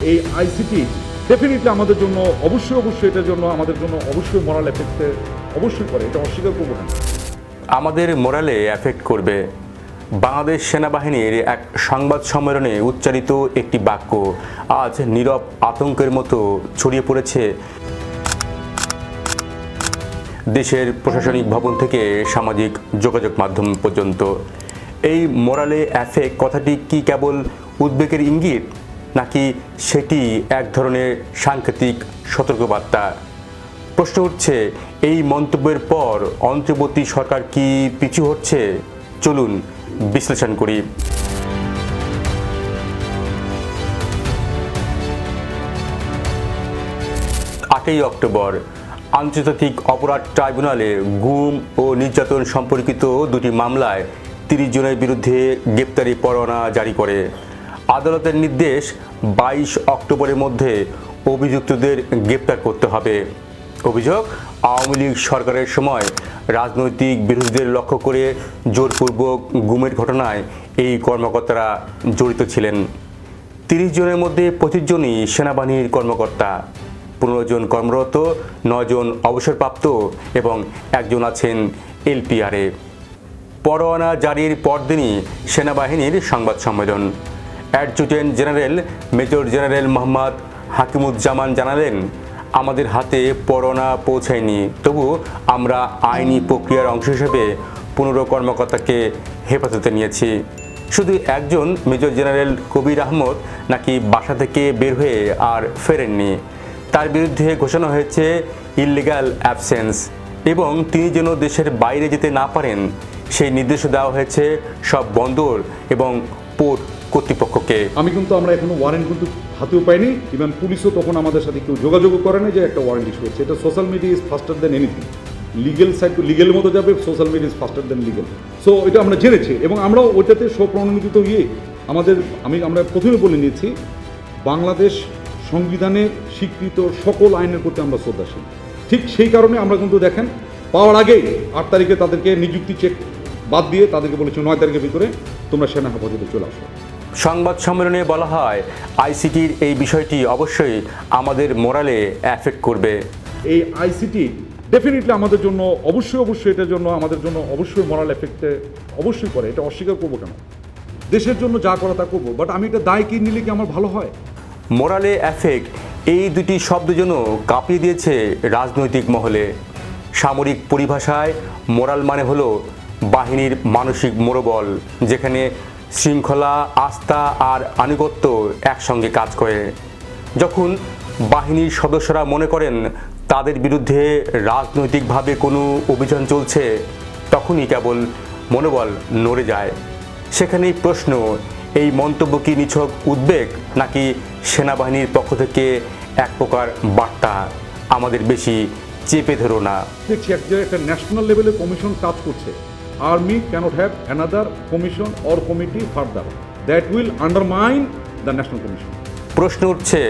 এই ICT definitely আমাদের জন্য, অবশ্যই অবশ্যই এটার জন্য, আমাদের জন্য অবশ্যই মরাল এফেক্টে অবশ্যই করে, এটা অস্বীকার করব না। আমাদের মোরালে এফেক্ট করবে বাংলাদেশ সেনাবাহিনীর এক সংবাদ সম্মেলনে উচ্চারিত একটি বাক্য, আজ নীরব আতঙ্কের মতো ছড়িয়ে পড়েছে। দেশের প্রশাসনিক ভবন থেকে সামাজিক যোগাযোগ মাধ্যম পর্যন্ত। এই মোরালে অ্যাফেক্ট কথাটি কি কেবল উদ্বেগের ইঙ্গিত? নাকি সেটি এক ধরনের সাংকেতিক সতর্কবার্তা? প্রশ্ন উঠছে, এই মন্তব্যের পর অন্তর্বর্তী সরকার কি পিছু হচ্ছে? চলুন বিশ্লেষণ করি। আটই অক্টোবর, আন্তর্জাতিক অপরাধ ট্রাইব্যুনালে গুম ও নির্যাতন সম্পর্কিত দুটি মামলায় তিরিশ জনের বিরুদ্ধে গ্রেপ্তারি পরোয়ানা জারি করে। আদালতের নির্দেশ বাইশ অক্টোবরের মধ্যে অভিযুক্তদের গ্রেপ্তার করতে হবে। অভিযোগ, আওয়ামী লীগ সরকারের সময় রাজনৈতিক বিরোধীদের লক্ষ্য করে জোরপূর্বক গুমের ঘটনায় এই কর্মকর্তারা জড়িত ছিলেন। তিরিশ জনের মধ্যে পঁচিশ জনই সেনাবাহিনীর কর্মকর্তা। পনেরো জন কর্মরত নজন অবসরপ্রাপ্ত এবং একজন আছেন এলপিআরে। পরোয়ানা জারির পরদিনই সেনাবাহিনীর সংবাদ সম্মেলন। Adjutant general, major general Mohammad Hakimuzzaman জানালেন, আমাদের হাতে পরোয়ানা পৌঁছায়নি। তবু আমরা আইনি প্রক্রিয়ার অংশ হিসেবে পনেরো কর্মকর্তাকে হেফাজতে নিয়েছি। শুধু একজন মেজর জেনারেল কবির আহমদ নাকি বাসা থেকে বের হয়ে আর ফেরেননি। তার বিরুদ্ধে ঘোষণা হয়েছে ইলিগাল অ্যাবসেন্স এবং তিনি যেন দেশের বাইরে যেতে না পারেন, সেই নির্দেশ দেওয়া হয়েছে সব বন্দর এবং পোর্ট কর্তৃপক্ষকে। আমি কিন্তু আমরা এখনও ওয়ারেন্ট কিন্তু হাতেও পাইনি। ইভেন পুলিশও তখন আমাদের সাথে কেউ যোগাযোগও করে না যে একটা ওয়ারেন্ট ইস্যু হচ্ছে। এটা social media is faster than anything legal side legal মতো যাবে social media is faster than legal so এটা আমরা জেনেছি এবং আমরাও ওইটাতে স্বপ্রণোদিত হয়ে আমাদের, আমি, আমরা প্রথমে বলে নিয়েছি, বাংলাদেশ সংবিধানে স্বীকৃত সকল আইনের প্রতি আমরা শ্রদ্ধাশীল। ঠিক সেই কারণে আমরা কিন্তু দেখেন, পাওয়ার আগেই আট তারিখে তাদেরকে নিযুক্তি চেক বাদ দিয়ে তাদেরকে বলেছি নয় তারিখের ভিতরে তোমরা সেনা হেফাজতে চলে আসো। সংবাদ সম্মেলনে বলা হয় আইসিটির এই বিষয়টি অবশ্যই আমাদের মোরালে অ্যাফেক্ট করবে। এই আইসিটি ডেফিনেটলি আমাদের জন্য অবশ্যই অবশ্যই এটার জন্য আমাদের জন্য অবশ্যই মরাল এফেক্টে অবশ্যই করে এটা অস্বীকার করব কেন? দেশের জন্য যা করা তা করব বাট আমি এটা দায় কি নিলে কি আমার ভালো হয়? মোরালে অ্যাফেক্ট এই দুটি শব্দ যেন কাঁপিয়ে দিয়েছে রাজনৈতিক মহলে। সামরিক পরিভাষায় মোরাল মানে হলো বাহিনীর মানসিক মনোবল, যেখানে শৃঙ্খলা, আস্থা আর আনুগত্য একসঙ্গে কাজ করে। যখন বাহিনীর সদস্যরা মনে করেন তাদের বিরুদ্ধে রাজনৈতিকভাবে কোনো অভিযান চলছে, তখনই কেবল মনোবল নড়ে যায়। সেখানেই প্রশ্ন, এই মন্তব্য কি নিছক উদ্বেগ, নাকি সেনাবাহিনীর পক্ষ থেকে এক প্রকার বার্তা? আমাদের বেশি চেপে ধরো না। দেখছি এক জায়গায় একটা ন্যাশনাল লেভেলে কমিশন কাজ করছে। Army cannot have another commission or committee further that will undermine the national commission প্রশ্ন উঠছে,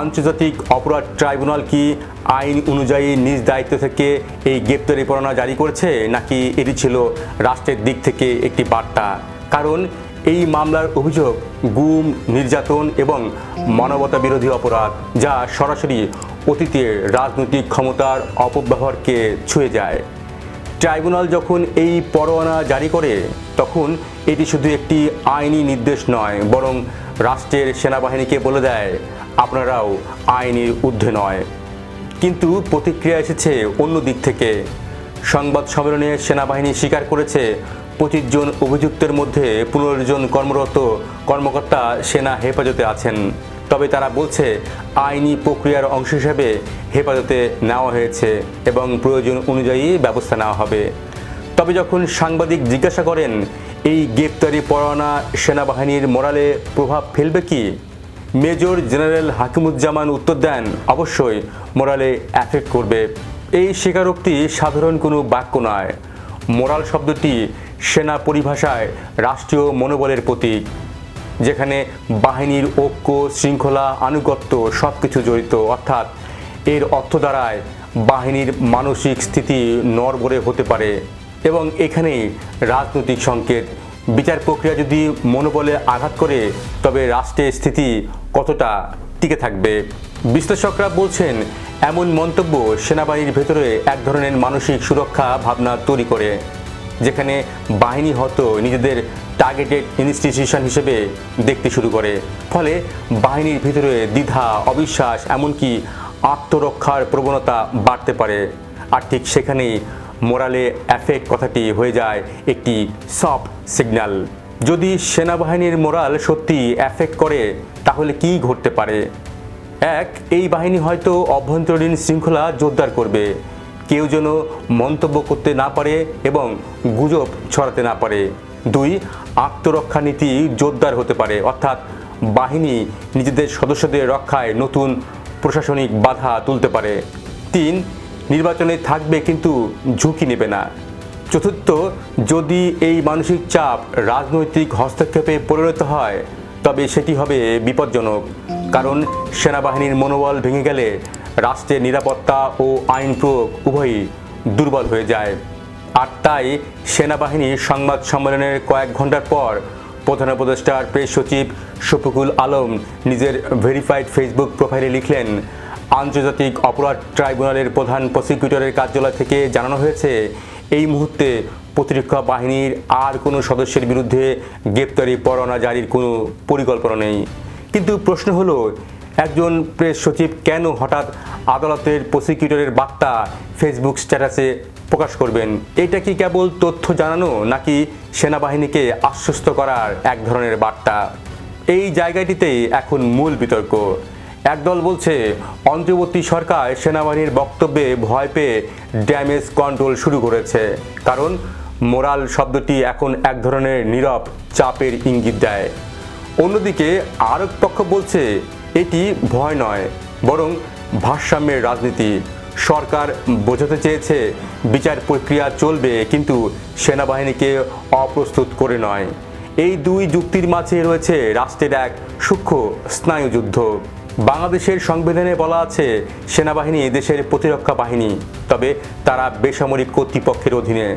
আন্তর্জাতিক অপরাধ ট্রাইব্যুনাল কি আইন অনুযায়ী নিজ দায়িত্ব থেকে এই গ্রেপ্তারি পরোয়ানা জারি করেছে, নাকি এটি ছিল রাষ্ট্রের দিক থেকে একটি বার্তা? কারণ এই মামলার অভিযোগ গুম, নির্যাতন এবং মানবতা বিরোধী অপরাধ, যা সরাসরি অতীতে রাজনৈতিক ক্ষমতার অপব্যবহারকে ছুঁয়ে যায়। ট্রাইব্যুনাল যখন এই পরোয়ানা জারি করে, তখন এটি শুধু একটি আইনি নির্দেশ নয়, বরং রাষ্ট্রের সেনাবাহিনীকে বলে দেয়, আপনারাও আইনের ঊর্ধ্বে নয়। কিন্তু প্রতিক্রিয়া এসেছে অন্য দিক থেকে। সংবাদ সম্মেলনে সেনাবাহিনী স্বীকার করেছে, পঁচিশ জন অভিযুক্তের মধ্যে পনেরো জন কর্মরত কর্মকর্তা সেনা হেফাজতে আছেন। তবে তারা বলছে, আইনি প্রক্রিয়ার অংশ হিসেবে হেফাজতে নেওয়া হয়েছে এবং প্রয়োজন অনুযায়ী ব্যবস্থা নেওয়া হবে। তবে যখন সাংবাদিক জিজ্ঞাসা করেন, এই গ্রেপ্তারি পরোয়ানা সেনাবাহিনীর মোরালে প্রভাব ফেলবে কি? মেজর জেনারেল হাকিমুজ্জামান উত্তর দেন, অবশ্যই মোরালে অ্যাফেক্ট করবে। এই স্বীকারোক্তি সাধারণ কোনো বাক্য নয়। মোরাল শব্দটি সেনা পরিভাষায় রাষ্ট্রীয় মনোবলের প্রতীক। যেখানে বাহিনীর ঐক্য, শৃঙ্খলা, আনুগত্য সব কিছু জড়িত। অর্থাৎ এর অর্থ দ্বারায় বাহিনীর মানসিক স্থিতি নড়বড়ে হতে পারে এবং এখানেই রাজনৈতিক সংকেত। বিচার প্রক্রিয়া যদি মনোবলে আঘাত করে, তবে রাষ্ট্রের স্থিতি কতটা টিকে থাকবে? বিশ্লেষকরা বলছেন, এমন মন্তব্য সেনাবাহিনীর ভেতরে এক ধরনের মানসিক সুরক্ষা ভাবনা তৈরি করে। যেখানে বাহিনী হয়তো নিজেদের টার্গেটেড ইনস্টিটিউশন হিসেবে দেখতে শুরু করে। ফলে বাহিনীর ভিতরে দ্বিধা, অবিশ্বাস, এমনকি আত্মরক্ষার প্রবণতা বাড়তে পারে। আর ঠিক সেখানেই মোরালে অ্যাফেক্ট কথাটি হয়ে যায় একটি সফট সিগন্যাল যদি সেনাবাহিনীর মোরাল সত্যি অ্যাফেক্ট করে, তাহলে কি ঘটতে পারে? এক, এই বাহিনী হয়তো অভ্যন্তরীণ শৃঙ্খলা জোরদার করবে। কেউ যেন মন্তব্য করতে না পারে এবং গুজব ছড়াতে না পারে। দুই, আত্মরক্ষা নীতি জোরদার হতে পারে। অর্থাৎ বাহিনী নিজেদের সদস্যদের রক্ষায় নতুন প্রশাসনিক বাধা তুলতে পারে। তিন, নির্বাচনে থাকবে কিন্তু ঝুঁকি নেবে না। চতুর্থ, যদি এই মানসিক চাপ রাজনৈতিক হস্তক্ষেপে পরিণত হয়, তবে সেটি হবে বিপজ্জনক। কারণ সেনাবাহিনীর মনোবল ভেঙে গেলে রাষ্ট্রের নিরাপত্তা ও আইন প্রয়োগ উভয়ই দুর্বল হয়ে যায়। আর তাই সেনাবাহিনীর সংবাদ সম্মেলনের কয়েক ঘণ্টার পর প্রধান উপদেষ্টার প্রেস সচিব শফিকুল আলম নিজের ভেরিফাইড ফেসবুক প্রোফাইলে লিখলেন, আন্তর্জাতিক অপরাধ ট্রাইব্যুনালের প্রধান প্রসিকিউটরের কার্যালয় থেকে জানানো হয়েছে, এই মুহূর্তে প্রতিরক্ষা বাহিনীর আর কোনো সদস্যের বিরুদ্ধে গ্রেপ্তারি পরোয়ানা জারির কোনো পরিকল্পনা নেই। কিন্তু প্রশ্ন হলো একজন প্রেস সচিব কেন হঠাৎ আদালতের প্রসিকিউটরের বার্তা ফেসবুক স্ট্যাটাসে প্রকাশ করবেন? এটা কি কেবল তথ্য জানানো নাকি সেনাবাহিনীকে আশ্বস্ত করার এক ধরনের বার্তা? এই জায়গাটিতেই এখন মূল বিতর্ক। একদল বলছে, অন্তর্বর্তী সরকার সেনাবাহিনীর বক্তব্যে ভয় পেয়ে ড্যামেজ কন্ট্রোল শুরু করেছে। কারণ মোরাল শব্দটি এখন এক ধরনের নীরব চাপের ইঙ্গিত দেয়। অন্যদিকে আরেক পক্ষ বলছে এটি ভয় নয়, বরং ভারসাম্যের রাজনীতি। সরকার বোঝাতে চেয়েছে, বিচার প্রক্রিয়া চলবে, কিন্তু সেনাবাহিনীকে অপ্রস্তুত করে নয়। এই দুই যুক্তির মাঝে রয়েছে রাষ্ট্রের এক সূক্ষ্ম স্নায়ুযুদ্ধ। বাংলাদেশের সংবিধানে বলা আছে, সেনাবাহিনী দেশের প্রতিরক্ষা বাহিনী, তবে তারা বেসামরিক কর্তৃপক্ষের অধীনে।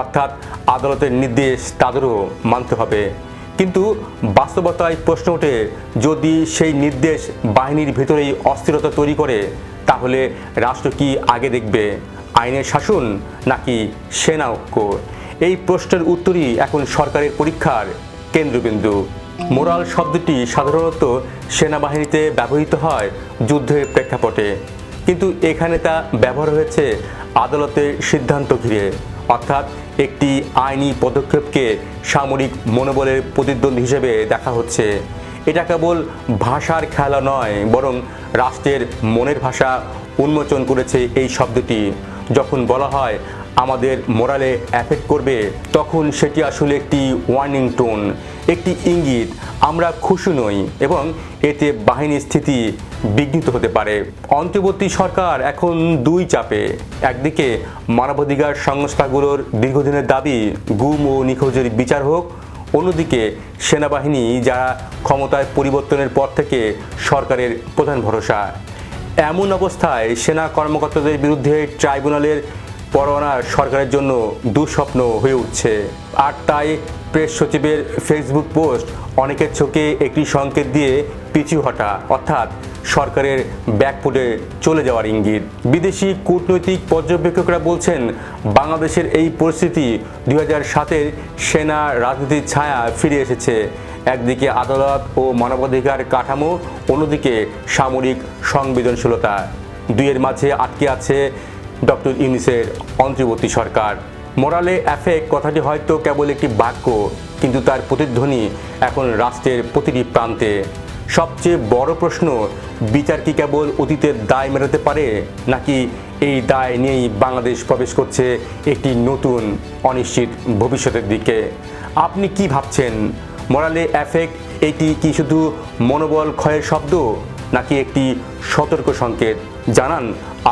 অর্থাৎ আদালতের নির্দেশ তাদেরও মানতে হবে। কিন্তু বাস্তবতায় প্রশ্ন ওঠে, যদি সেই নির্দেশ বাহিনীর ভেতরেই অস্থিরতা তৈরি করে, তাহলে রাষ্ট্র কি আগে দেখবে? আইনের শাসন নাকি সেনা ঐক্য? এই প্রশ্নের উত্তরই এখন সরকারের পরীক্ষার কেন্দ্রবিন্দু। মোরাল শব্দটি সাধারণত সেনাবাহিনীতে ব্যবহৃত হয় যুদ্ধের প্রেক্ষাপটে। কিন্তু এখানে তা ব্যবহার হয়েছে আদালতের সিদ্ধান্ত ঘিরে। অর্থাৎ একটি আইনি পদক্ষেপকে সামরিক মনোবলের প্রতিদ্বন্দ্বী হিসেবে দেখা হচ্ছে। এটা কেবল ভাষার খেলা নয়, বরং রাষ্ট্রের মনের ভাষা উন্মোচন করেছে এই শব্দটি। যখন বলা হয়, আমাদের মোরালে অ্যাফেক্ট করবে তখন সেটি আসলে একটি ওয়ার্নিং টোন একটি ইঙ্গিত। আমরা খুশি নই এবং এতে বাহিনীর স্থিতি বিঘ্নিত হতে পারে। অন্তর্বর্তী সরকার এখন দুই চাপে। একদিকে মানবাধিকার সংস্থাগুলোর দীর্ঘদিনের দাবি, গুম ও নিখোঁজের বিচার হোক। অন্যদিকে সেনাবাহিনী, যারা ক্ষমতায় পরিবর্তনের পর থেকে সরকারের প্রধান ভরসা। এমন অবস্থায় সেনা কর্মকর্তাদের বিরুদ্ধে ট্রাইব্যুনালের পরোয়ানা সরকারের জন্য দুঃস্বপ্ন হয়ে উঠছে। আর তাই প্রেস সচিবের ফেসবুক পোস্ট অনেকের চোখে একটি সংকেত দিয়ে পিছু হটা। অর্থাৎ সরকারের ব্যাকফুটে চলে যাওয়ার ইঙ্গিত। বিদেশি কূটনৈতিক পর্যবেক্ষকরা বলছেন, বাংলাদেশের এই পরিস্থিতি দুই হাজার সাতের সেনা রাজনীতির ছায়া ফিরে এসেছে। একদিকে আদালত ও মানবাধিকার কাঠামো, অন্যদিকে সামরিক সংবেদনশীলতা। দুইয়ের মাঝে আটকে আছে ডক্টর ইউনিসের অন্তর্বর্তী সরকার। মোরালে অ্যাফেক্ট কথাটি হয়তো কেবল একটি বাক্য, কিন্তু তার প্রতিধ্বনি এখন রাষ্ট্রের প্রতিটি প্রান্তে। সবচেয়ে বড় প্রশ্ন, বিচার কি কেবল অতীতের দায় মেটাতে পারে, নাকি এই দায় নিয়েই বাংলাদেশ প্রবেশ করছে একটি নতুন, অনিশ্চিত ভবিষ্যতের দিকে? আপনি কি ভাবছেন? মোরালে অ্যাফেক্ট এটি কি শুধু মনোবল ক্ষয়ের শব্দ? নাকি একটি সতর্ক সংকেত? জানান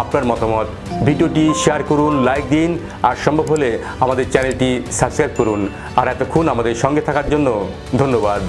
আপনার মতামত। ভিডিওটি শেয়ার করুন, লাইক দিন, আর সম্ভব হলে আমাদের চ্যানেলটি সাবস্ক্রাইব করুন। আর এতক্ষণ আমাদের সঙ্গে থাকার জন্য ধন্যবাদ।